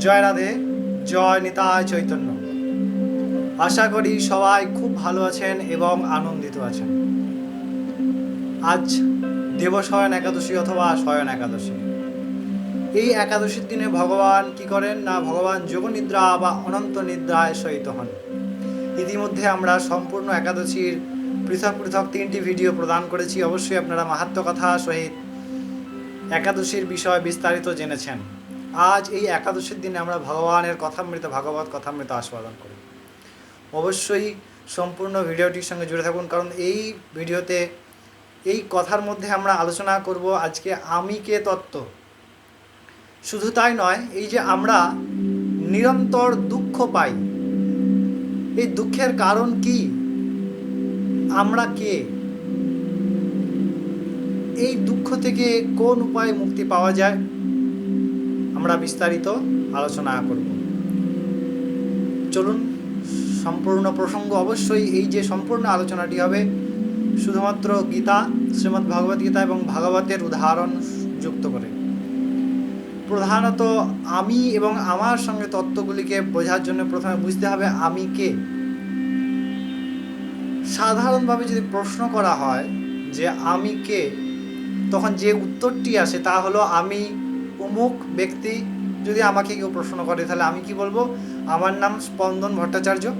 জয় রাধে, জয় নিতায় চৈতন্য। আশা করি সবাই খুব ভালো আছেন এবং আনন্দিত আছেন। আজ দেবশয়ন একাদশী অথবা শয়ন একাদশী। এই একাদশীর দিনে ভগবান কি করেন না ভগবান যোগনিদ্রা বা অনন্ত নিদ্রায় শয়িত হন। ইতিমধ্যে আমরা সম্পূর্ণ একাদশীর পৃথক পৃথক তিনটি ভিডিও প্রদান করেছি। অবশ্যই আপনারা মাহাত্ম কথা সহিত একাদশীর বিষয় বিস্তারিত জেনেছেন। আজ এই একাদশীর দিনে আমরা ভগবানের কথামৃত, ভাগবত কথামৃত আস্বাদন করি। অবশ্যই সম্পূর্ণ ভিডিওটির সঙ্গে জুড়ে থাকুন, কারণ এই ভিডিওতে এই কথার মধ্যে আমরা আলোচনা করব আজকে আমি কে তত্ত্ব। শুধু তাই নয়, এই যে আমরা নিরন্তর দুঃখ পাই, এই দুঃখের কারণ কি? আমরা কে? এই দুঃখ থেকে কোন উপায়ে মুক্তি পাওয়া যায়? আমরা বিস্তারিত আলোচনা করব। চলুন, সম্পূর্ণ প্রসঙ্গ অবশ্যই এই যে সম্পূর্ণ আলোচনাটি হবে, শুধুমাত্র গীতা, শ্রীমদ্ ভগবদ গীতা এবং ভাগবতের উদাহরণ যুক্ত করে। প্রধানত আমি এবং আমার সঙ্গে তত্ত্বগুলিকে বোঝার জন্য প্রথমে বুঝতে হবে আমি কে। সাধারণভাবে যদি প্রশ্ন করা হয় যে আমি কে, তখন যে উত্তরটি আসে তা হলো আমি অমুক ব্যক্তি যদি আমাকে কেউ প্রশ্ন করে, তাহলে আমি কি বলব? আমার নাম স্পন্দন ভট্টাচার্য।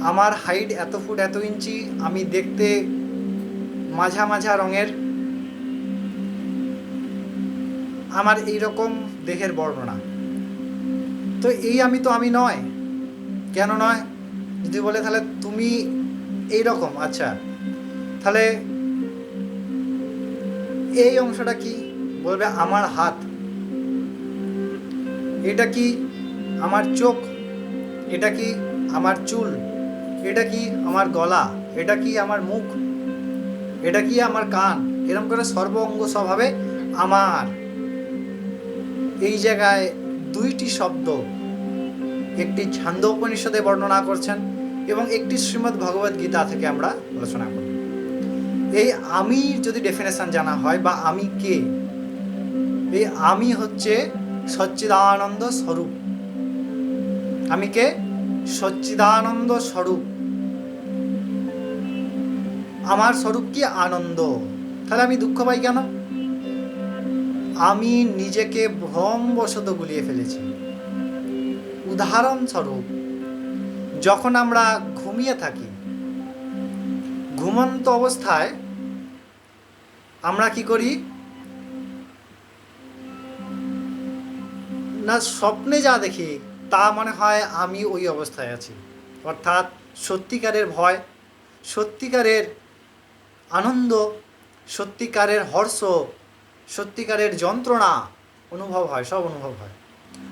আমার হাইট এত ফুট এত ইঞ্চি, আমি দেখতে মাঝা মাঝা রঙের। আমার এই রকম দেহের বর্ণনা। তো এই আমি তো আমি নয়। কেন নয়? যদি বলে, তাহলে তুমি এই রকম আচ্ছা। তাহলে এই অংশটা কি? বলবে, আমার হাত। এটা কি আমার চোখ? এটা কি আমার চুল? এটা কি আমার গলা? এটা কি আমার মুখ? এটা কি আমার কান? এরকম করে সর্ব অঙ্গ স্বভাবে আমার। এই জায়গায় দুইটি শব্দ, একটি ছান্দ উপনিষদে বর্ণনা করছেন এবং একটি শ্রীমদ্ ভগবদ গীতা থেকে আমরা আলোচনা করব। এই আমি যদি ডেফিনেশন জানা হয় বা আমি কে এই আমি হচ্ছে সচ্চিদানন্দ স্বরূপ। আমি কে? সচ্চিদানন্দ স্বরূপ। আমার স্বরূপ কি? আনন্দ। তাহলে আমি দুঃখ পাই কেন? আমি নিজেকে ভ্রমবশত গুলিয়ে ফেলেছি। উদাহরণস্বরূপ, যখন আমরা ঘুমিয়ে থাকি, ঘুমন্ত অবস্থায় আমরা কি করি? না স্বপ্নে যা দেখি, তা মনে হয় আমি ওই অবস্থায় আছি। অর্থাৎ সত্যিকারের ভয়, সত্যিকারের আনন্দ, সত্যিকারের হর্ষ, সত্যিকারের যন্ত্রণা অনুভব হয়, সব অনুভব হয়।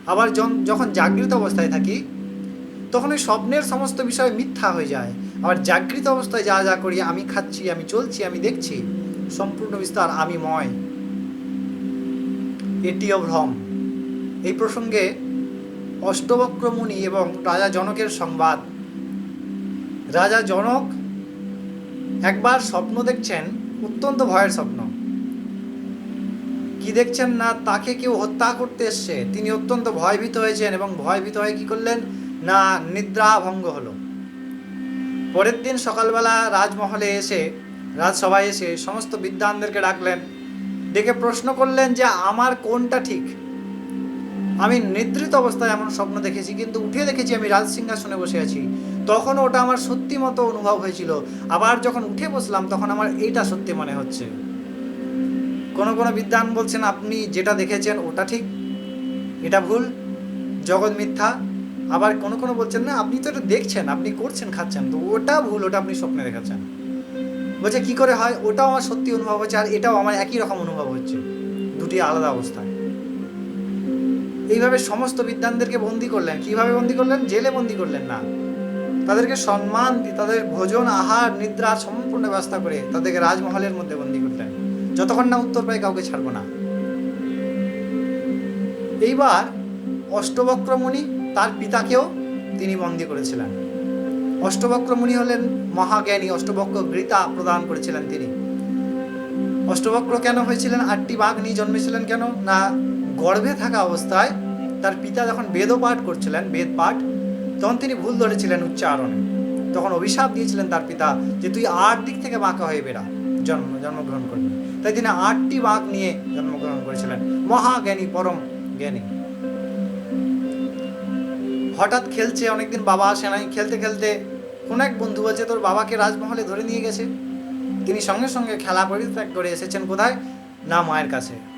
আবার যখন জাগৃত অবস্থায় থাকি, তখন ওই স্বপ্নের সমস্ত বিষয় মিথ্যা হয়ে যায়। আবার জাগৃত অবস্থায় যা যা করি, আমি খাচ্ছি, আমি চলছি, আমি দেখছি, সম্পূর্ণ বিস্তার, আমি ময়। এটিও ভ্রম। এই প্রসঙ্গে অষ্টবক্র মুনি এবং রাজা জনকের সংবাদ। রাজা জনক একবার স্বপ্ন দেখছেন, অত্যন্ত ভয়ের স্বপ্ন। কি দেখছেন না তাকে কেউ হত্যা করতে এসছে? তিনি অত্যন্ত ভয়ভীত হয়েছেন এবং ভয়ভীত হয়ে কি করলেন? না নিদ্রা ভঙ্গ হলো। পরের দিন সকালবেলা রাজমহলে এসে, রাজসভায় এসে সমস্ত বিদ্বানদেরকে ডাকলেন। ডেকে প্রশ্ন করলেন যে, আমার কোনটা ঠিক? আমি নিদ্রিত অবস্থায় এমন স্বপ্ন দেখেছি, কিন্তু উঠে দেখেছি আমি রাজ সিংহাসনে বসে আছি। তখন ওটা আমার সত্যি মতো অনুভব হয়েছিল। আবার যখন উঠে বসলাম, তখন আমার এইটা সত্যি মনে হচ্ছে। কোনো কোনো বিদ্বান বলছেন, আপনি যেটা দেখেছেন ওটা ঠিক, এটা ভুল, জগৎ মিথ্যা। আবার কোনো কোনো বলছেন, না, আপনি তো এটা দেখছেন, আপনি করছেন, খাচ্ছেন, তো ওটা ভুল, ওটা আপনি স্বপ্নে দেখাচ্ছেন বলছে, কি করে হয়? ওটাও আমার সত্যি অনুভব হচ্ছে, আর এটাও আমার একই রকম অনুভব হচ্ছে। দুটি আলাদা অবস্থায়। এইভাবে সমস্ত বিদ্বানদেরকে বন্দি করলেন। কীভাবে বন্দি করলেন? জেলে বন্দি করলেন না। তাদেরকে সম্মান, তাদের ভোজন, আহার, নিদ্রা সম্পূর্ণ ব্যবস্থা করে তাদেরকে রাজমহলের মধ্যে বন্দি করলেন। যতক্ষণ না উত্তর পায়, কাউকে ছাড়বো না। এইবার অষ্টবক্রমণি তার পিতাকেও তিনি বন্দি করেছিলেন। অষ্টবক্রমণি হলেন মহাজ্ঞানী, অষ্টবক্র গীতা প্রদান করেছিলেন তিনি। অষ্টবক্র কেন হয়েছিলেন? আটটি বাঘ নিয়ে জন্মেছিলেন কেন? না গর্ভে থাকা অবস্থায় তার পিতা যখন বেদও পাঠ করছিলেন বেদ পাঠ তখন তিনি ভুল ধরেছিলেন উচ্চারণে। তখন অভিশাপ দিয়েছিলেন তার পিতা যে, তুই আট দিক থেকে বাঁকা হয়ে বেড়া, জন্ম, জন্মগ্রহণ করবি। তাই তিনি আটটি বাঁক নিয়ে জন্মগ্রহণ করেছিলেন। মহাজ্ঞানী, পরম জ্ঞানী। হঠাৎ খেলছে, অনেকদিন বাবা আসে নাই। খেলতে খেলতে কোন এক বন্ধু বলছে, তোর বাবাকে রাজমহলে ধরে নিয়ে গেছে। তিনি সঙ্গে সঙ্গে খেলা পরিত্যাগ করে এসেছেন কোথায়? না, মায়ের কাছে।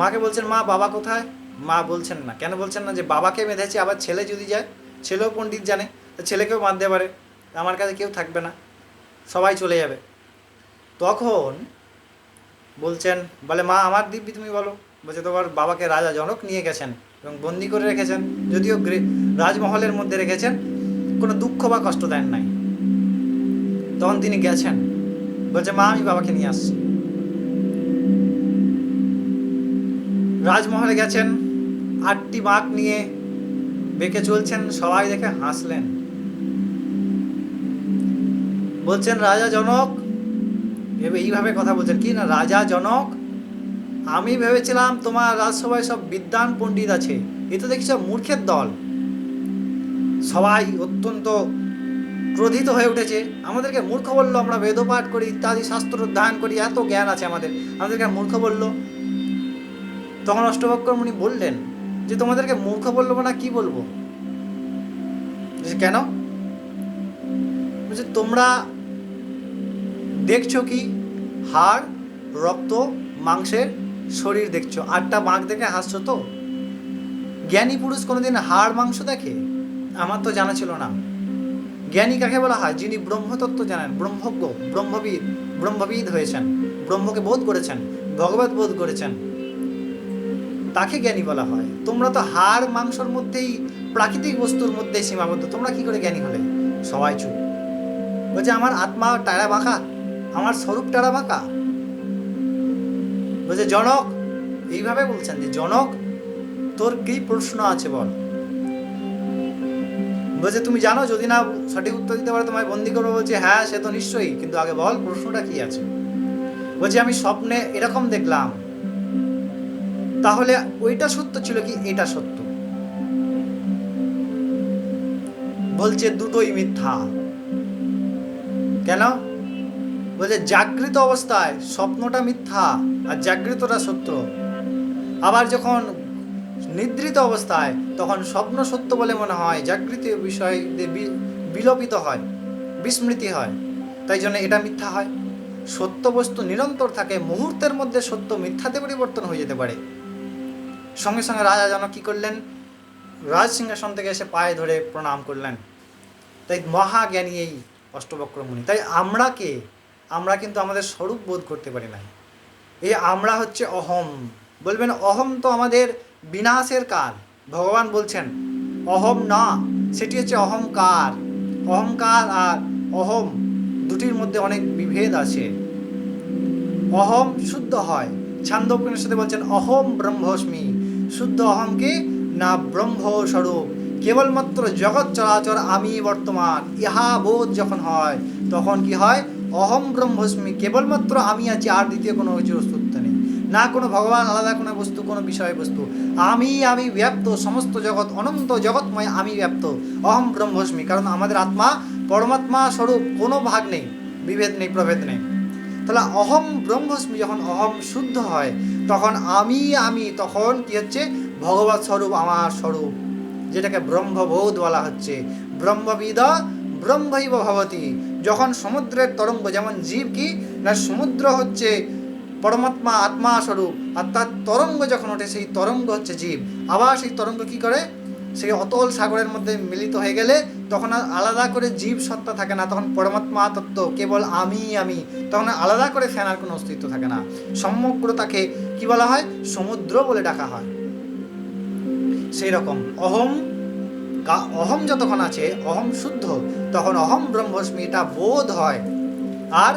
মাকে বলছেন, মা, বাবা কোথায়? মা বলছেন না। কেন বলছেন না যে, বাবাকে বেঁধেছে, আবার ছেলে যদি যায়, ছেলেও পণ্ডিত জানে ছেলেকেও বাঁধতে পারে, আমার কাছে কেউ থাকবে না, সবাই চলে যাবে। তখন বলছেন, বলে, মা, আমার দিব্যি তুমি বলো। বলছে, তোমার বাবাকে রাজা জনক নিয়ে গেছেন এবং বন্দি করে রেখেছেন, যদিও রাজমহলের মধ্যে রেখেছেন, কোনো দুঃখ বা কষ্ট দেন নাই। তখন তিনি গেছেন, বলছে, মা, আমি বাবাকে নিয়ে আসছি। রাজমহলে গেছেন, আটটি বাঘ নিয়ে বেঁকে চলছেন, সবাই দেখে হাসলেন। বলছেন, রাজা জনক। এইভাবে কথা বলছেন। কি না, রাজা জনক? আমি ভেবেছিলাম তোমার রাজসভায় সব বিদ্যান পণ্ডিত আছে। এ তো দেখছি সব মূর্খের দল। সবাই অত্যন্ত ক্রোধিত হয়ে উঠেছে। আমাদেরকে মূর্খ বলল, আমরা বেদপাঠ করি, ইত্যাদি শাস্ত্র অধ্যয়ন করি, এত জ্ঞান আছে আমাদের। আমাদেরকে মূর্খ বলল তখন অষ্টবক্র মুনি বললেন যে, তোমাদেরকে মূর্খ বলব না, কি বলব? কেন? বলছে, তোমরা দেখছ কি? হাড়, রক্ত, মাংসের শরীর দেখছ। আটটা বাঁক দেখে হাসছো তো? জ্ঞানী পুরুষ কোনোদিন হাড়, মাংস দেখে? আমার তো জানা ছিল না। জ্ঞানী কাকে বলা হয়? যিনি ব্রহ্মতত্ত্ব জানেন, ব্রহ্মজ্ঞ, ব্রহ্মবিদ ব্রহ্মবিদ হয়েছেন, ব্রহ্মকে বোধ করেছেন, ভগবত বোধ করেছেন। তাকে জ্ঞানী বলা হয়। তোমরা তো হাড়, মাংসর মধ্যেই, প্রাকৃতিক বস্তুর মধ্যেই সীমাবদ্ধ। তোমরা কি করে জ্ঞানী হলে? সবাই চুপ। বলছে, আমার আত্মা টাড়া বাঁকা। আমার স্বরূপ টাড়া বাঁকা। বলছে, জনক, এইভাবে বলছেন যে, জনক, তোর কি প্রশ্ন আছে বল? বলছে, তুমি জানো, যদি না সঠিক উত্তর দিতে পারো, তোমায় বন্দি করব। বলছে হ্যাঁ সে তো নিশ্চয়ই, কিন্তু আগে বল, প্রশ্নটা কি আছে? বলছে, আমি স্বপ্নে এরকম দেখলাম তাহলে ওইটা সত্য ছিল কি? এটা সত্য। বলছে দুটোই মিথ্যা। কেন? বলছে জাগৃত অবস্থায় স্বপ্নটা মিথ্যা আর জাগৃতটা সত্য। আবার যখন নিদ্রিত অবস্থায় তখন স্বপ্ন সত্য বলে মনে হয় জাগৃত বিষয় বিলোপিত হয়, বিস্মৃতি হয়। তাই জন্য এটা মিথ্যা হয়। সত্য বস্তু নিরন্তর থাকে, মুহূর্তের মধ্যে সত্য মিথ্যাতে পরিবর্তন হয়ে যেতে পারে। সঙ্গে সঙ্গে রাজা যেন কী করলেন? রাজ সিংহাসন থেকে এসে পায়ে ধরে প্রণাম করলেন। তাই মহাজ্ঞানী এই অষ্টবক্র মুনি তাই আমরা কে? আমরা কিন্তু আমাদের স্বরূপ বোধ করতে পারি না এই আমরা হচ্ছে অহম। বলবেন, অহম তো আমাদের বিনাশের কাল। ভগবান বলছেন, অহম না, সেটি হচ্ছে অহংকার। অহংকার আর অহম দুটির মধ্যে অনেক বিভেদ আছে। অহম শুদ্ধ হয়। ছান্দ উপনিষদে বলছেন, অহম ব্রহ্মস্মি। শুদ্ধ অহমকে না ব্রহ্মস্বরূপ কেবলমাত্র জগৎ চরাচর আমি বর্তমান, ইহা বোধ যখন হয়, তখন কি হয়? অহম ব্রহ্মস্মি, কেবলমাত্র আমি আছি, আর দ্বিতীয় কোনো কিছু অস্তিত্ব নেই। না কোনো ভগবান, আলাদা কোনো বস্তু, কোনো বিষয়বস্তু। আমি আমি ব্যাপ্ত, সমস্ত জগৎ, অনন্ত জগৎময় আমি ব্যাপ্ত, অহম ব্রহ্মস্মি, কারণ আমাদের আত্মা পরমাত্মা স্বরূপ, কোনো ভাগ নেই, বিভেদ নেই, প্রভেদ নেই। তাহলে অহম ব্রহ্মস্মি যখন অহম শুদ্ধ হয়, তখন আমি আমি, তখন কি হচ্ছে? ভগবত স্বরূপ, আমার স্বরূপ, যেটাকে ব্রহ্মবোধ বলা হচ্ছে। ব্রহ্মবিদ, ব্রহ্মৈব ভবতী। যখন সমুদ্রের তরঙ্গ, যেমন জীব কি? না, সমুদ্র হচ্ছে পরমাত্মা, আত্মা স্বরূপ। আর তার তরঙ্গ যখন ওঠে, সেই তরঙ্গ হচ্ছে জীব। আবার সেই তরঙ্গ কি করে? সেই অতল সাগরের মধ্যে মিলিত হয়ে গেলে তখন আর আলাদা করে জীব সত্তা থাকে না, তখন পরমাত্মা তত্ত্ব কেবল আমি আমি। তখন আলাদা করে ফেনার কোনো অস্তিত্ব থাকে না। সমগ্র তাকে কি বলা হয়? সমুদ্র বলে ডাকা হয়। সেই রকম অহম অহম যতক্ষণ আছে, অহম শুদ্ধ, তখন অহম ব্রহ্মস্মি এটা বোধ হয়। আর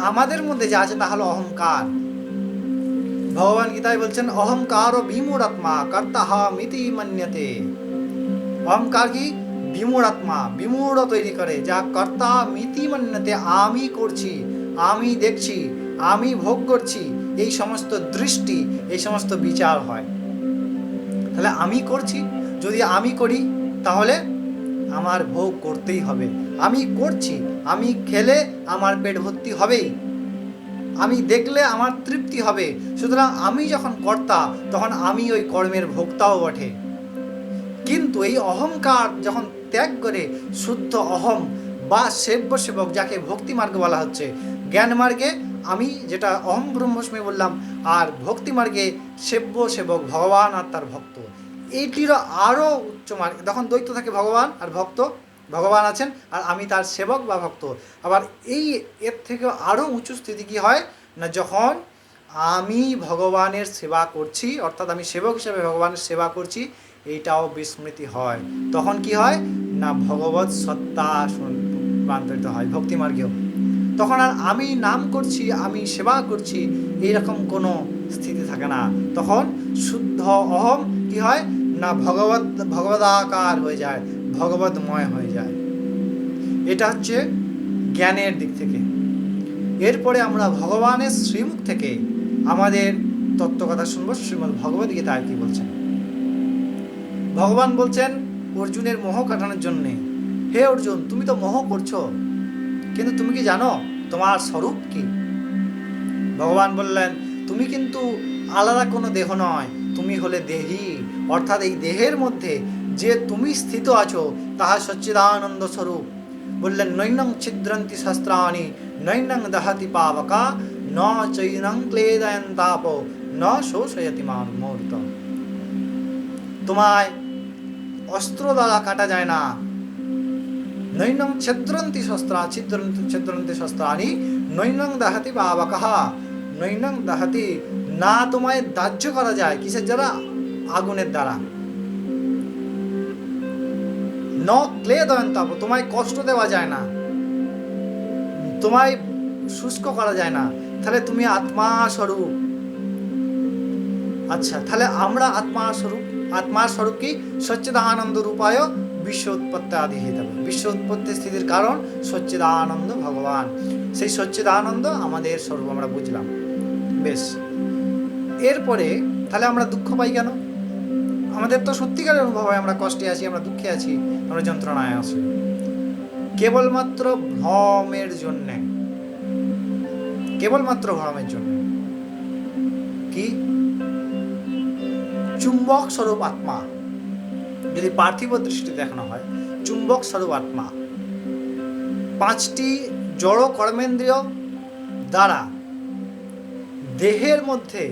আমাদের মধ্যে যা আছে তা হলো অহংকার। ভগবান গীতায় বলছেন, অহংকার ও বিমূঢ় আত্মা কর্তা মিতি মান্যতে। অহংকার কি বিমূঢ় আত্মা, বিমূঢ় তৈরি করে, যা কর্তা মিতি মান্যতে আমি করছি, আমি দেখছি, আমি ভোগ করছি, এই সমস্ত দৃষ্টি, এই সমস্ত বিচার হয়। তাহলে আমি করছি, যদি আমি করি, তাহলে আমার ভোগ করতেই হবে। আমি করছি, আমি খেলে আমার পেট ভর্তি হবেই। আমি দেখলে আমার তৃপ্তি হবে। সুতরাং আমি যখন কর্তা, তখন আমি ওই কর্মের ভোক্তাও বটে। কিন্তু এই অহংকার যখন ত্যাগ করে শুদ্ধ অহম বা সেব্য সেবক যাকে ভক্তি মার্গ বলা হচ্ছে, জ্ঞান মার্গে আমি যেটা অহম ব্রহ্মস্মী বললাম, আর ভক্তি মার্গে সেব্য সেবক ভগবান আর তার ভক্ত। এইটিরও আরও উচ্চ মার্গ। তখন দ্বৈত থাকে ভগবান আর ভক্ত, ভগবান আছেন আর আমি তার সেবক বা ভক্ত। আবার এই এর থেকে আরও উঁচু স্থিতি কী হয়? না, যখন আমি ভগবানের সেবা করছি, অর্থাৎ আমি সেবক হিসেবে ভগবানের সেবা করছি এইটাও বিস্মৃতি হয়। তখন কি হয়? না ভগবত সত্তা রূপান্তরিত হয় ভক্তি মার্গেও তখন আর আমি নাম করছি, আমি সেবা করছি, এইরকম কোনো স্থিতি থাকে না। তখন শুদ্ধ অহম কি হয়? না ভগবত ভগবদাকার হয়ে যায় ভগবতময় হয়ে যায়। এটা হচ্ছে জ্ঞানের দিক থেকে। এরপরে আমরা ভগবানের শ্রীমুখ থেকে আমাদের তত্ত্বকথা শুনব, শ্রীমদ্ ভগবদ গীতায় কি বলছেন? ভগবান বলছেন, অর্জুনের মোহ কাটানোর জন্যে। হে অর্জুন, তুমি তো মোহ করছ। কিন্তু তুমি কি জানো, তোমার স্বরূপ কি? ভগবান বললেন, তুমি কিন্তু আলাদা কোনো দেহ নয়, তুমি হলে দেহি। অর্থাৎ এই দেহের মধ্যে যে তুমি স্থিত আছো, তাহা সচ্চিদানন্দ স্বরূপ। বললেন, নৈনং ছিদ্রন্তি শস্ত্রাণি, নৈনং দহতি পাবকা, ন চৈনং ক্লেদয়ন তাপ ন শোষয়তি মুহূর্ত তোমায় অস্ত্র দ্বারা কাটা যায় না নৈনং ছেদ্রন্তি শস্ত্রা ছিদ্রন্তি ছিদ্রন্তি শস্ত্রাণি নৈনং দাহাতি পাবকাহ নৈনং দাহাতি না তোমায় দাহ্য করা যায় কিসের দ্বারা আগুনের দ্বারা ন ক্লে দয়ন্তাপ তোমায় কষ্ট দেওয়া যায় না তোমায় শুষ্ক করা যায় না তাহলে তুমি আত্মা স্বরূপ আচ্ছা তাহলে আমরা আত্মা স্বরূপ আত্মার স্বরূপ কি? সচ্চিদানন্দ রূপায় বিশ্ব উৎপত্তি আদি যাবে। বিশ্ব উৎপত্তি স্থিতির কারণ সচ্চিদানন্দ ভগবান। সেই সচ্চিদানন্দ আমাদের স্বরূপ, আমরা বুঝলাম। বেশ। এরপরে তাহলে আমরা দুঃখ পাই কেন? আমাদের তো সত্যিকারের অনুভব হয়, আমরা কষ্টে আছি, আমরা দুঃখে আছি, আমরা যন্ত্রণায় আছি। কেবলমাত্র ভ্রমের জন্যে। কেবলমাত্র ভ্রমের জন্য। কি? চুম্বক স্বরূপ আত্মা। যদি পার্থিব দৃষ্টি দেখানো হয়, চুম্বক স্বরূপ আত্মা। পাঁচটি জড় কর্মেন্দ্রিয় দ্বারা দেহের মধ্যে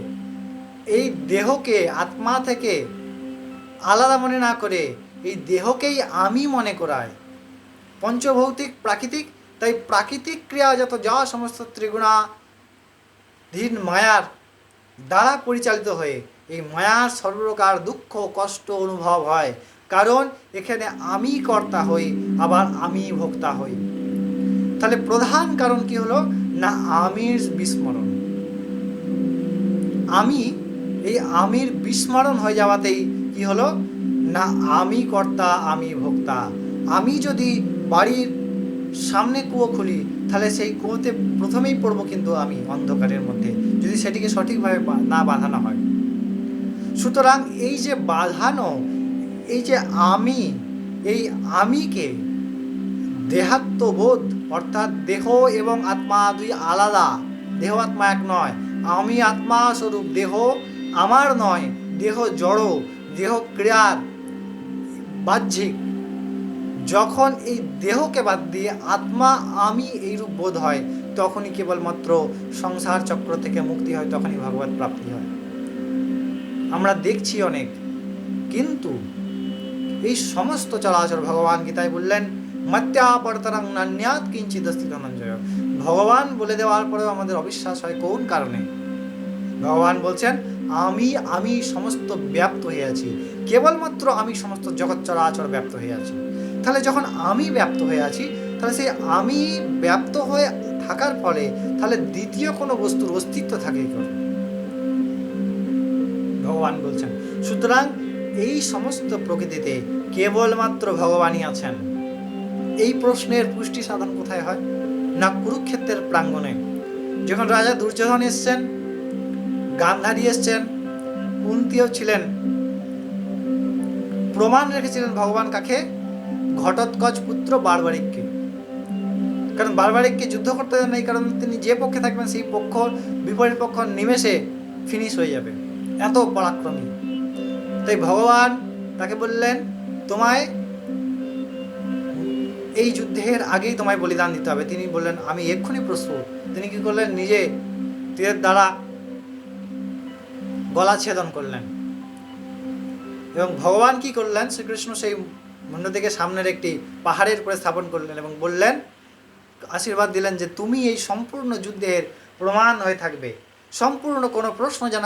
এই দেহকে আত্মা থেকে আলাদা মনে না করে এই দেহকেই আমি মনে করায় পঞ্চভৌতিক, প্রাকৃতিক, তাই প্রাকৃতিক ক্রিয়া যত যা সমস্ত ত্রিগুণা ধীন মায়ার দ্বারা পরিচালিত হয়ে এই মায়ার সর্বপ্রকার দুঃখ কষ্ট অনুভব হয়। কারণ এখানে আমি কর্তা হই, আবার আমি ভোক্তা হই। তাহলে প্রধান কারণ কি হলো? না, আমির বিস্মরণ। আমি, এই আমির বিস্মরণ হয়ে যাওয়াতেই কি হলো? না, আমি কর্তা, আমি ভোক্তা। আমি যদি বাড়ির সামনে কুয়ো খুলি, তাহলে সেই কুয়োতে প্রথমেই পড়ব কিন্তু আমি অন্ধকারের মধ্যে। যদি সেটিকে সঠিকভাবে না বাঁধানো হয়। সুতরাং এই যে বাঁধানো, এই যে আমি, এই আমিকে দেহাত্মবোধ, অর্থাৎ দেহ এবং আত্মা দুই আলাদা দেহ আত্মা এক নয়। আমি আত্মা স্বরূপ, দেহ আমার নয়, দেহ জড়, দেহ ক্রিয়ার বাহ্যিক। যখন এই দেহকে বাদ দিয়ে আত্মা, আমি এইরূপ বোধ হয়, তখনই কেবলমাত্র সংসার চক্র থেকে মুক্তি হয়, তখনই ভগবত প্রাপ্তি হয়। আমরা দেখছি অনেক। কিন্তু এই সমস্ত চলাচল ভগবান গীতায় বললেন মত্যাপরতরং নান্যাত কিঞ্চিত স্থিত ধনঞ্জয়। ভগবান বলে দেওয়ার পরেও আমাদের অবিশ্বাস হয় কোন কারণে? ভগবান বলছেন, আমি আমি সমস্ত ব্যাপ্ত হয়ে আছি। কেবলমাত্র আমি সমস্ত জগৎ চরাচর ব্যাপ্ত হয়ে আছি। তাহলে যখন আমি ব্যাপ্ত হয়ে আছি, তাহলে সেই আমি ব্যাপ্ত হয়ে থাকার ফলে তাহলে দ্বিতীয় কোনো বস্তুর অস্তিত্ব থাকে কি করে? ভগবান বলছেন। সুতরাং এই সমস্ত প্রকৃতিতে কেবলমাত্র ভগবানই আছেন। এই প্রশ্নের পুষ্টি সাধন কোথায় হয়? না কুরুক্ষেত্রের প্রাঙ্গণে। যখন রাজা দুর্যোধন এসছেন, গান্ধারী এসছেন, কুন্তিও ছিলেন। প্রমাণ রেখেছিলেন ভগবান কাকে? ঘটোৎকচ পুত্র বারবারিককে। কারণ বারবারিককে যুদ্ধ করতে দেন এই কারণ তিনি যে পক্ষে থাকবেন, সেই পক্ষ, বিপরীত পক্ষ নিমেষে ফিনিশ হয়ে যাবে। এত পরাক্রমী। তাই ভগবান তাকে বললেন, তোমায় এই যুদ্ধের আগেই তোমায় বলিদান দিতে হবে। তিনি বললেন, আমি এক্ষুনি প্রস্তুত। তিনি কি করলেন? নিজে তীরের দ্বারা গলা ছেদন করলেন। এবং ভগবান কি করলেন? শ্রীকৃষ্ণ সেই মুন্ডটিকে সামনের একটি পাহাড়ের উপরে স্থাপন করলেন এবং বললেন, আশীর্বাদ দিলেন যে, তুমি এই সম্পূর্ণ যুদ্ধের প্রমাণ হয়ে থাকবে। সম্পূর্ণ কোনো প্রশ্ন যেন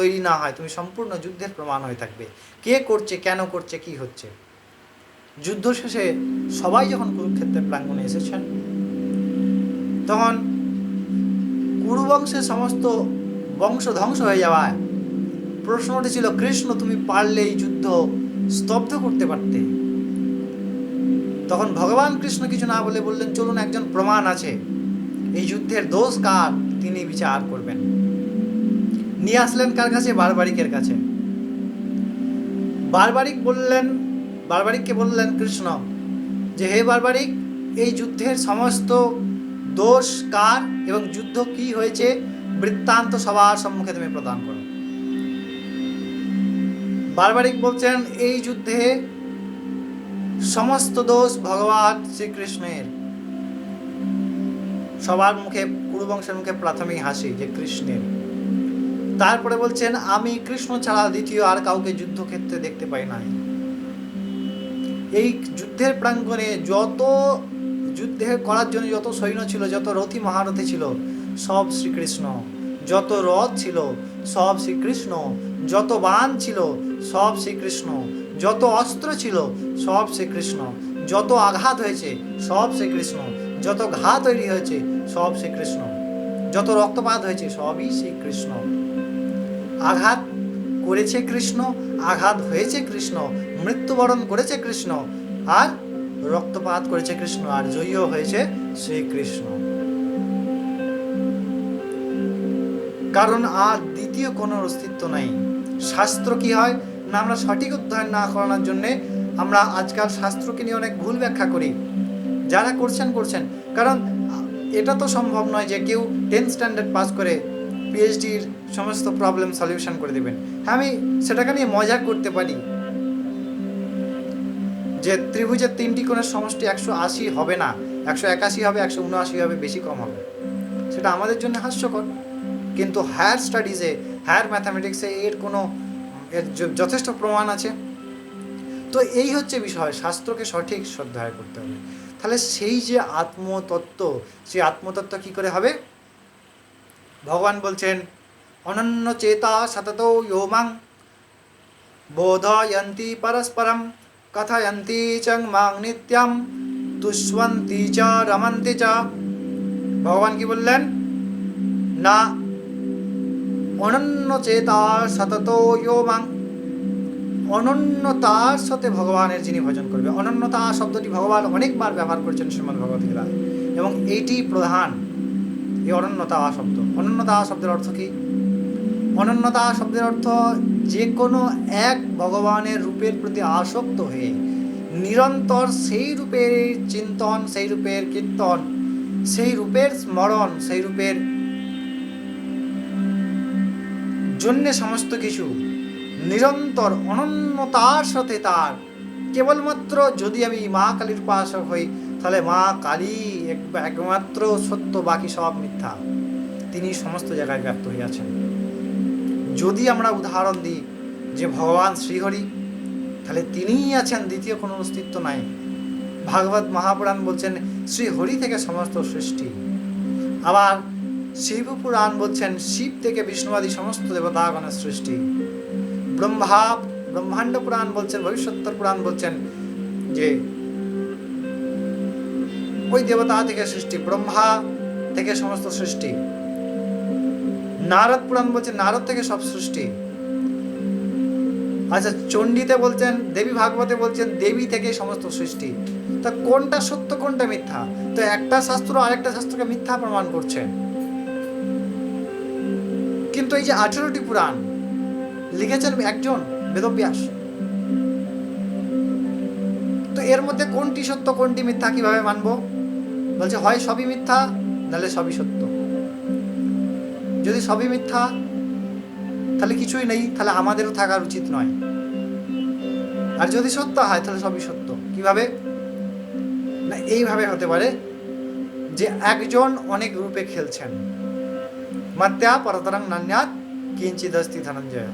তৈরি না হয়, তুমি সম্পূর্ণ যুদ্ধের প্রমাণ হয়ে থাকবে। কে করছে, কেন করছে, কি হচ্ছে? যুদ্ধ শেষে সবাই যখন কুরুক্ষেত্রের প্রাঙ্গণে এসেছেন, তখন কুরুবংশের সমস্ত বংশ ধ্বংস হয়ে যাওয়ায় প্রশ্নটি ছিল, কৃষ্ণ, তুমি পারলে এই যুদ্ধ স্তব্ধ করতে পারতে। তখন ভগবান কৃষ্ণ কিছু না বলে বললেন, চলুন, একজন প্রমাণ আছে। এই যুদ্ধের দোষ কার? তিনি বিচার করবেন। নিয়ে আসলেন কার কাছে? বারবারিকের কাছে। বারবারিক বললেন, বারবারিককে বললেন, কৃষ্ণ, যে হে বারবারিক, এই যুদ্ধের সমস্ত দোষ কার এবং যুদ্ধ কি হয়েছে বৃত্তান্ত সবার সম্মুখে তুমি প্রদান করো। বারবারিক বলছেন, এই যুদ্ধে সমস্ত দোষ ভগবান শ্রীকৃষ্ণের। সবার মুখে, কুরুবংশের মুখে প্রাথমিক হাসি যে কৃষ্ণের। তারপরে বলছেন, আমি কৃষ্ণ ছাড়া দ্বিতীয় আর কাউকে যুদ্ধক্ষেত্রে দেখতে পাই নাই। এই যুদ্ধের প্রাঙ্গণে যত যুদ্ধে করার জন্য যত সৈন্য ছিল, যত রথী মহারথী ছিল, সব শ্রীকৃষ্ণ। যত রথ ছিল, সব শ্রীকৃষ্ণ। যত বান ছিল, সব শ্রীকৃষ্ণ। যত অস্ত্র ছিল, সব শ্রীকৃষ্ণ। যত আঘাত হয়েছে, সব শ্রীকৃষ্ণ। যত ঘা তৈরি হয়েছে, সব শ্রীকৃষ্ণ। যত রক্তপাত হয়েছে, সবই শ্রীকৃষ্ণ। আঘাত করেছে কৃষ্ণ, আঘাত হয়েছে কৃষ্ণ, মৃত্যুবরণ করেছে কৃষ্ণ, আর রক্তপাত করেছে কৃষ্ণ, আর জয়ীও হয়েছে শ্রীকৃষ্ণ। কারণ আর দ্বিতীয় কোনো অস্তিত্ব নাই। শাস্ত্র কি হয়? না, আমরা সঠিক অধ্যয়ন না করানোর জন্যে আমরা আজকাল শাস্ত্রকে নিয়ে অনেক ভুল ব্যাখ্যা করি। যারা করছেন করছেন। কারণ এটা তো সম্ভব নয় যে কেউ টেন্থ স্ট্যান্ডার্ড পাস করে পিএইচডির সমস্ত প্রবলেম সলিউশন করে দেবেন। হ্যাঁ আমি সেটাকে নিয়ে মজা করতে পারি যে ত্রিভুজের তিনটি কোণের সমষ্টি একশো আশি হবে না। একশো একাশি হবে, একশো উনআশি হবে, বেশি কম হবে। সেটা আমাদের জন্য হাস্যকর। কিন্তু হায়ার স্টাডিজে হায়ার ম্যাথামেটিক্সে এর কোনো, এর যথেষ্ট প্রমাণ আছে। তো এই হচ্ছে বিষয়, শাস্ত্রকে সঠিক শ্রদ্ধায় করতে হবে। তাহলে সেই যে আত্মতত্ত্ব, সেই আত্মতত্ত্ব কি করে হবে? ভগবান বলছেন অনন্য চেতা সতত যোমাং। বোধয়ন্তি পরস্পরম, কথয়ন্তি চ মাং নিত্যম তুষ্বন্তি চ রমন্তি চ। ভগবান কি বললেন? না অনন্য চেতার সতত মাং অনন্যতার সাথে ভগবানের যিনি ভজন করবে। অনন্যতা শব্দটি ভগবান অনেকবার ব্যবহার করেছেন শ্রীমদ ভগবদ্গীতায় এবং এইটি প্রধান। এই অনন্যতা আ শব্দ। অনন্যতা আ শব্দের অর্থ কি? অনন্যতা শব্দের অর্থ যে কোনো এক ভগবানের রূপের প্রতি আসক্ত হয়ে নিরন্তর সেই রূপের চিন্তন, সেই রূপের কীর্তন, সেই রূপের স্মরণ, সেই রূপের জন্যে সমস্ত কিছু নিরন্তর অনন্যতার সাথে তার। কেবলমাত্র যদি আমি মা কালীর উপাসক হই, তাহলে মা কালী একমাত্র সত্য, বাকি সব মিথ্যা। তিনি সমস্ত জায়গায় ব্যক্ত হইয়াছেন। যদি আমরা উদাহরণ দিই যে ভগবান শ্রীহরি, তাহলে তিনিই আছেন, দ্বিতীয় কোনো অস্তিত্ব নাই। ভাগবত মহাপুরাণ বলছেন, শ্রীহরি থেকে সমস্ত সৃষ্টি। আবার শিব পুরাণ বলছেন, শিব থেকে বিষ্ণুবাদী সমস্ত দেবতাগণের সৃষ্টি। ব্রহ্মা, ব্রহ্মাণ্ড পুরাণ বলছেন, ভবিষ্যত্তর পুরাণ বলছেন যে ওই দেবতা থেকে সৃষ্টি, ব্রহ্মা থেকে সমস্ত সৃষ্টি। নারদ পুরাণ বলছেন নারদ থেকে সব সৃষ্টি। আচ্ছা চণ্ডীতে বলছেন, দেবী ভাগবতে বলছেন, দেবী থেকে সমস্ত সৃষ্টি। তা কোনটা সত্য, কোনটা মিথ্যা? তো একটা শাস্ত্র আরেকটা শাস্ত্রকে মিথ্যা প্রমাণ করছে। কিন্তু এই যে আঠেরোটি পুরাণ, লিখেছেন একজন বেদব্যাস। তো এর মধ্যে কোনটি সত্য, কোনটি মিথ্যা কীভাবে মানবো? বলছে, হয় সবই মিথ্যা, নাহলে সবই সত্য। যদি সবই মিথ্যা, তাহলে কিছুই নেই, তাহলে আমাদেরও থাকার উচিত নয়। আর যদি সত্য হয়, তাহলে সবই সত্য। কীভাবে? না, এইভাবে হতে পারে যে একজন অনেক রূপে খেলছেন। মাত্যা পরতরাং নান্যাত কিঞ্চিত অস্তি ধনঞ্জয়।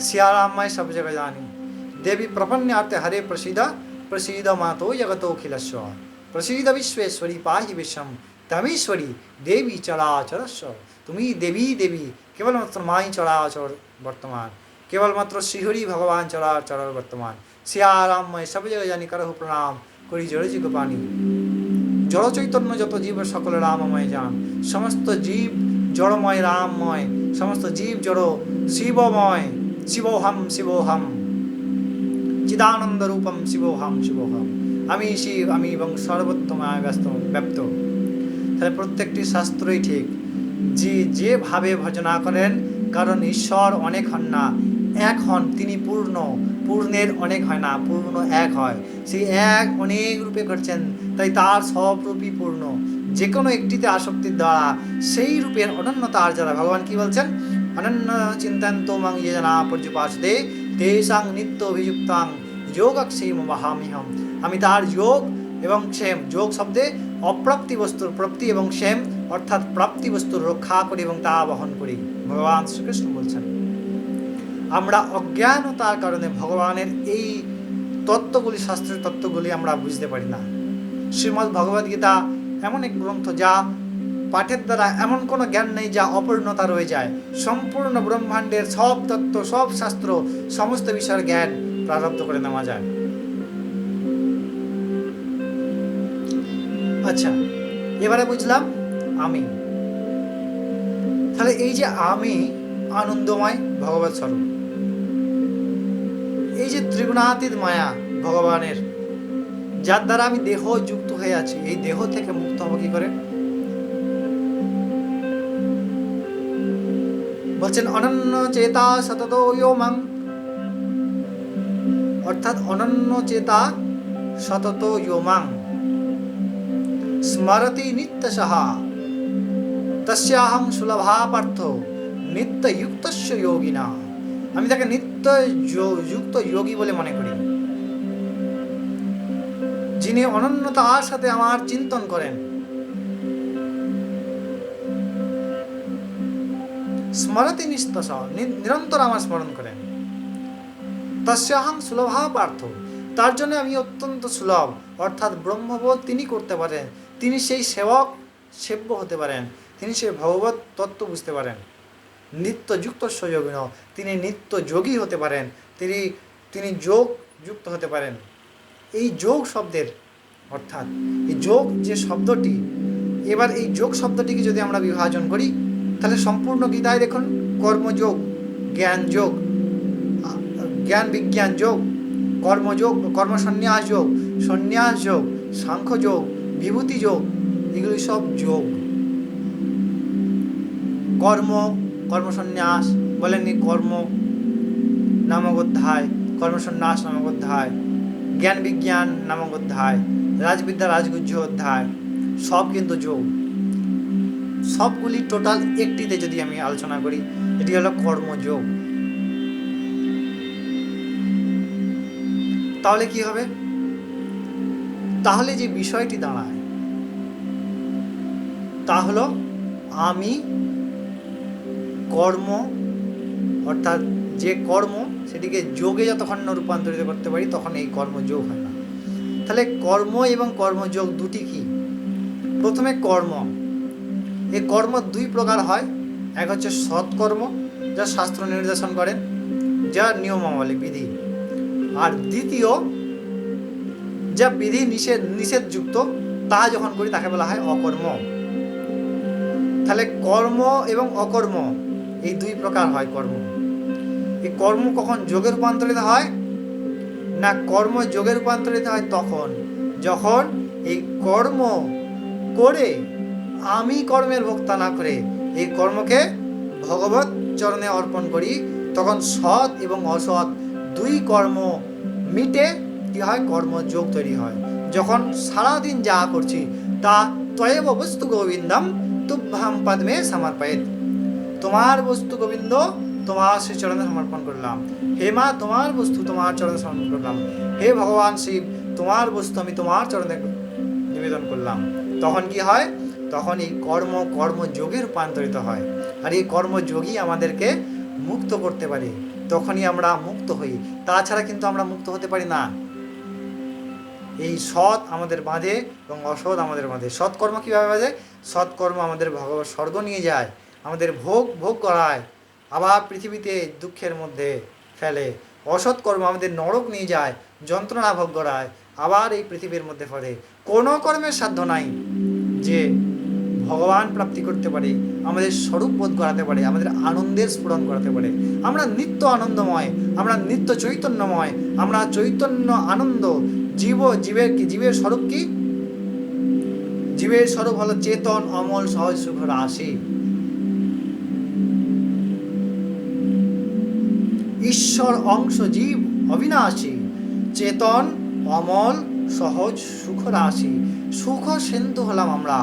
শিয়ারামায় সব জায়গায় জানি। দেবী প্রপন্যার্থে হরে প্রসিদা, প্রসিদ মাতো জগতো খিলস্ব প্রসিদ্ধ বিশ্বেশ্বরী পাহি বিষম তমেশ্বরী দেবী চলাচরস্ব তুমি দেবী দেবী কেবলমাত্র মাই চলাচর বর্তমান কেবলমাত্র শ্রীহরি ভগবান চলাচর বর্তমান শ্রিয়ারামময় সব জগ জানি করহ প্রণাম করি জড়জি গোপানি জড় চৈতন্য যত জীব সকল রামময় যান সমস্ত জীব জড়ময় রামময় সমস্ত জীব জড় শিবময় শিবহম শিবহম চিদানন্দ রূপম শিবহম শিবহম আমি শিব আমি এবং সর্বোত্তমায় ব্যস্ত ব্যপ্ত। তাহলে প্রত্যেকটি শাস্ত্রই ঠিক। যে যেভাবে ভজনা করেন, কারণ ঈশ্বর অনেক হন না। এক হন, তিনি পূর্ণ। পূর্ণের অনেক হয় না, পূর্ণ এক হয়। সেই এক অনেক রূপে করছেন, তাই তার সব রূপই পূর্ণ। যে কোনো একটিতে আসক্তির দ্বারা, সেই রূপের অনন্যতা আর যারা, ভগবান কি বলছেন? অনন্য চিন্তন্ত মাং ইয়ে জানা পর্যুপাসদে তেসাং নিত্য অভিযুক্তাং, যোগক্ষেম মহামিহম। আমি তার যোগ এবং ক্ষেম যোগ শব্দে অপ্রাপ্তি বস্তুর প্রাপ্তি এবং ক্ষেম অর্থাৎ প্রাপ্তি বস্তুর রক্ষা করি এবং তা বহন করি। ভগবান শ্রীকৃষ্ণ বলছেন। আমরা অজ্ঞানতার কারণে ভগবানের এই তত্ত্বগুলি, শাস্ত্রের তত্ত্বগুলি আমরা বুঝতে পারি না। শ্রীমদ্ ভগবদ্গীতা এমন এক গ্রন্থ যা পাঠের দ্বারা এমন কোনো জ্ঞান নেই যা অপূর্ণতা রয়ে যায়। সম্পূর্ণ ব্রহ্মাণ্ডের সব তত্ত্ব, সব শাস্ত্র, সমস্ত বিষয়ের জ্ঞান প্রারব্ধ করে নেওয়া যায়। আচ্ছা এবারে বুঝলাম আমি। তাহলে এই যে আমি আনন্দময় ভগবত স্বরূপ, এই যে ত্রিগুণাতীত মায়া ভগবানের, যার দ্বারা আমি দেহ যুক্ত হয়ে আছি, এই দেহ থেকে মুক্ত হব কি করে? বলছেন, অনন্য চেতা সতত মাং অর্থাৎ, অনন্য চেতা সতত মাং স্মরতি নিত্য সাহা তস্যাহং সুলভা পার্থ নিত্যযুক্ত যোগিনা আমি তাকে নিত্য যুক্ত যোগী বলে মনে করি। যিনি অনন্যতার সাথে আমার চিন্তন করেন। স্মরতি নিস্তস নিরন্তর আমার স্মরণ করেন। তস্যাহং সুলভা পার্থ তার জন্য আমি অত্যন্ত সুলভ, অর্থাৎ ব্রহ্মবোধ তিনি করতে পারেন। তিনি সেই সেবক, সেব্য হতে পারেন। তিনি সেই ভগবত তত্ত্ব বুঝতে পারেন। নিত্য যুক্ত সযোগিন তিনি নিত্য যোগী হতে পারেন। তিনি তিনি যোগ যুক্ত হতে পারেন। এই যোগ শব্দের অর্থাৎ, এই যোগ যে শব্দটি, এবার এই যোগ শব্দটিকে যদি আমরা বিভাজন করি, তাহলে সম্পূর্ণ গীতায় দেখুন, কর্মযোগ জ্ঞান যোগ জ্ঞান বিজ্ঞান যোগ, কর্মযোগ, কর্মসন্ন্যাস যোগ, সন্ন্যাস যোগ, সাংখ্য যোগ বিভূতি যোগ, এগুলি সব যোগ। কর্ম, কর্মসন্ন্যাস বলেননি, কর্ম নামক অধ্যায়, কর্মসন্ন্যাস নামক অধ্যায় জ্ঞান বিজ্ঞান নামক অধ্যায়, রাজবিদ্যা, রাজগুহ্য অধ্যায়, সব কিন্তু যোগ। সবগুলি টোটাল একটিতে যদি আমি আলোচনা করি, এটি হলো কর্মযোগ। তাহলে কি হবে? তাহলে যে বিষয়টি দাঁড়ায়, তা হলো আমি কর্ম, অর্থাৎ যে কর্ম সেটিকে যোগে যতক্ষণ না রূপান্তরিত করতে পারি তখন এই কর্মযোগ হয় না। তাহলে কর্ম এবং কর্মযোগ দুটি কি? প্রথমে কর্ম। এই কর্ম দুই প্রকার হয়। এক হচ্ছে সৎকর্ম, যা শাস্ত্র নির্দেশন করেন, যা নিয়মাবলী, বিধি। আর দ্বিতীয় যা বিধি নিষেধ, নিষেধযুক্ত তা যখন করি তাকে বলা হয় অকর্ম। তাহলে কর্ম এবং অকর্ম, এই দুই প্রকার হয় কর্ম। এই কর্ম কখন যোগে রূপান্তরিত হয়, না কর্ম যোগে রূপান্তরিত হয় তখন? যখন এই কর্ম করে আমি কর্মের ভোক্তা না করে এই কর্মকে ভগবত চরণে অর্পণ করি, তখন সৎ এবং অসৎ দুই কর্ম মিটে কি হয় কর্মযোগ তৈরি হয়। যখন সারাদিন যা করছি, তা তয়েব বস্তু গোবিন্দম তুভ্যাম পদ্মে সমর্পয়েত। তোমার বস্তু গোবিন্দ, তোমার শ্রী চরণে সমর্পণ করলাম। হে মা, তোমার বস্তু, তোমার চরণে সমর্পণ করলাম। হে ভগবান শিব, তোমার বস্তু আমি তোমার চরণে নিবেদন করলাম। তখন কি হয়? তখন এই কর্ম, কর্মযোগে রূপান্তরিত হয়। আর এই কর্মযোগই আমাদেরকে মুক্ত করতে পারে। তখনই আমরা মুক্ত হই। তাছাড়া কিন্তু আমরা মুক্ত হতে পারি না। এই সৎ আমাদের বাঁধে এবং অসৎ আমাদের বাঁধে। সৎকর্ম কীভাবে বাঁধে? সৎকর্ম আমাদের ভগবত স্বর্গ নিয়ে যায়, আমাদের ভোগ ভোগ করায়, আবার পৃথিবীতে দুঃখের মধ্যে ফেলে। অসৎ কর্ম আমাদের নরক নিয়ে যায়, যন্ত্রণা ভোগ করায়, আবার এই পৃথিবীর মধ্যে ফলে। কোনো কর্মের সাধ্য নাই যে ভগবান প্রাপ্তি করতে পারে, আমাদের স্বরূপ বোধ করাতে পারে, আমাদের আনন্দের স্ফুরণ করাতে পারে। আমরা নিত্য আনন্দময়, আমরা নিত্য চৈতন্যময়, আমরা চৈতন্য আনন্দ জীব, জীবের কি, জীবের স্বরূপ কি? জীবের স্বরূপ হলো চেতন, অমল, সহজ সুখ রাশি। ঈশ্বর, অংশ, জীব, অবিনাশী। চেতন, অমল, সহজ, সুখ রাশি। সুখ সিন্ধু হলাম আমরা,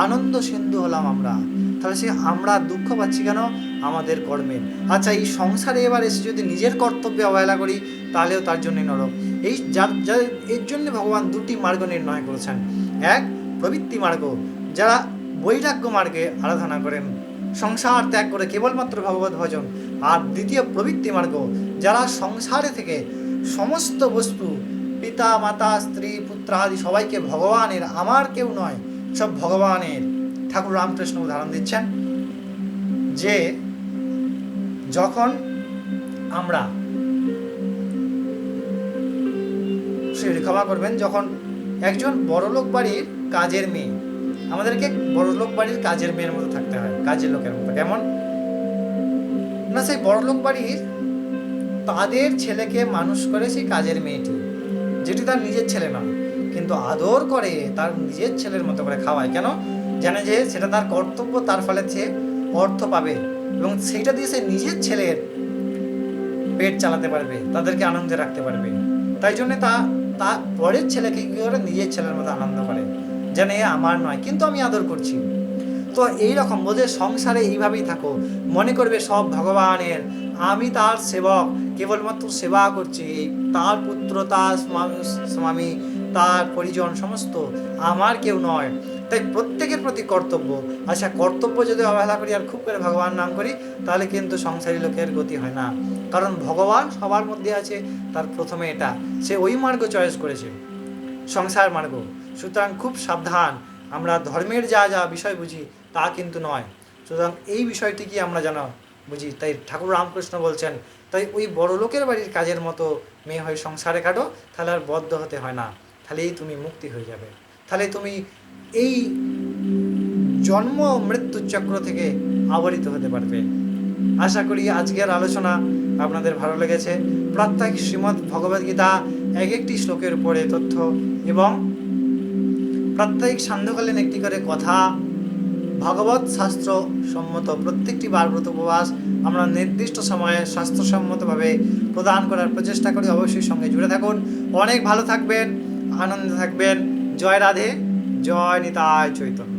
আনন্দ সিন্ধু হলাম আমরা। তাহলে সে আমরা দুঃখ পাচ্ছি কেন? আমাদের কর্মের। আচ্ছা এই সংসারে এবার এসে যদি নিজের কর্তব্যে অবহেলা করি, তাহলেও তার জন্য নরক। এই যার যার, এর জন্য ভগবান দুটি মার্গ নির্ণয় করেছেন। এক, প্রবৃত্তি মার্গ, যারা বৈরাগ্য মার্গে আরাধনা করেন, সংসার ত্যাগ করে কেবলমাত্র ভগবত ভজন। আর দ্বিতীয়, প্রবৃত্তি মার্গ, যারা সংসারে থেকে সমস্ত বস্তু, পিতা, মাতা, স্ত্রী, পুত্র আদি সবাইকে ভগবানের, আমার কেউ নয়, সব ভগবানের। ঠাকুর রামকৃষ্ণ উদাহরণ দিচ্ছেন যে, যখন আমরা ক্ষমা করবেন যখন একজন বড়লোক বাড়ির কাজের মেয়ে। আমাদেরকে বড়লোক বাড়ির কাজের মেয়ের মতো থাকতে হয়, কাজের লোকের মতো। কেমন? না, সেই বড়লোক বাড়ির তাদের ছেলেকে মানুষ করে সেই কাজের মেয়েটি, যেটি তার নিজের ছেলে নয়, কিন্তু আদর করে তার নিজের ছেলের মতো করে খাওয়ায়। কেন? জানে যে সেটা তার কর্তব্য, তার ফলে সে অর্থ পাবে এবং সেইটা দিয়ে সে নিজের ছেলের পেট চালাতে পারবে, তাদেরকে আনন্দে রাখতে পারবে। তাই জন্য তা তার পরের ছেলেকে কী করে? নিজের ছেলের মতো আনন্দ করে। যেন এ আমার নয়, কিন্তু আমি আদর করছি। তো এই রকম বোধে সংসারে এইভাবেই থাকো। মনে করবে সব ভগবানের। আমি তার সেবক, কেবলমাত্র সেবা করছি। তার পুত্র, তার স্বামী, তার পরিজন, সমস্ত আমার কেউ নয়। তাই প্রত্যেকের প্রতি কর্তব্য। আচ্ছা কর্তব্য যদি অবহেলা করি আর খুব করে ভগবান নাম করি, তাহলে কিন্তু সংসারী লোকের গতি হয় না। কারণ ভগবান সবার মধ্যে আছে, তার প্রথমে এটা। সে ওই মার্গ চয়েস করেছে। সংসার মার্গ। সুতরাং খুব সাবধান। আমরা ধর্মের যা যা বিষয় বুঝি, তা কিন্তু নয়। সুতরাং এই বিষয়টি কি আমরা যেন বুঝি। তাই ঠাকুর রামকৃষ্ণ বলছেন, তাই ওই বড় লোকের বাড়ির কাজের মতো মেয়ে হয়ে সংসারে কাটো, তাহলে আর বদ্ধ হতে হয় না। তাহলেই তুমি মুক্তি হয়ে যাবে। তাহলে তুমি এই জন্ম মৃত্যু চক্র থেকে আবরিত হতে পারবে। আশা করি আজকের আলোচনা আপনাদের ভালো লেগেছে। প্রত্যেক শ্রীমদ্ ভগবদ্গীতা এক একটি শ্লোকের উপরে তথ্য এবং প্রত্যেক সান্ধ্যকালীন একটি করে কথা ভগবত শাস্ত্র সম্মত প্রত্যেকটি বার ব্রত উপবাস আমরা নির্দিষ্ট সময়ে স্বাস্থ্যসম্মতভাবে প্রদান করার প্রচেষ্টা করি। অবশ্যই সঙ্গে জুড়ে থাকুন। অনেক ভালো থাকবেন, আনন্দে থাকবেন। জয় রাধে জয় নিতায় চৈতন্য।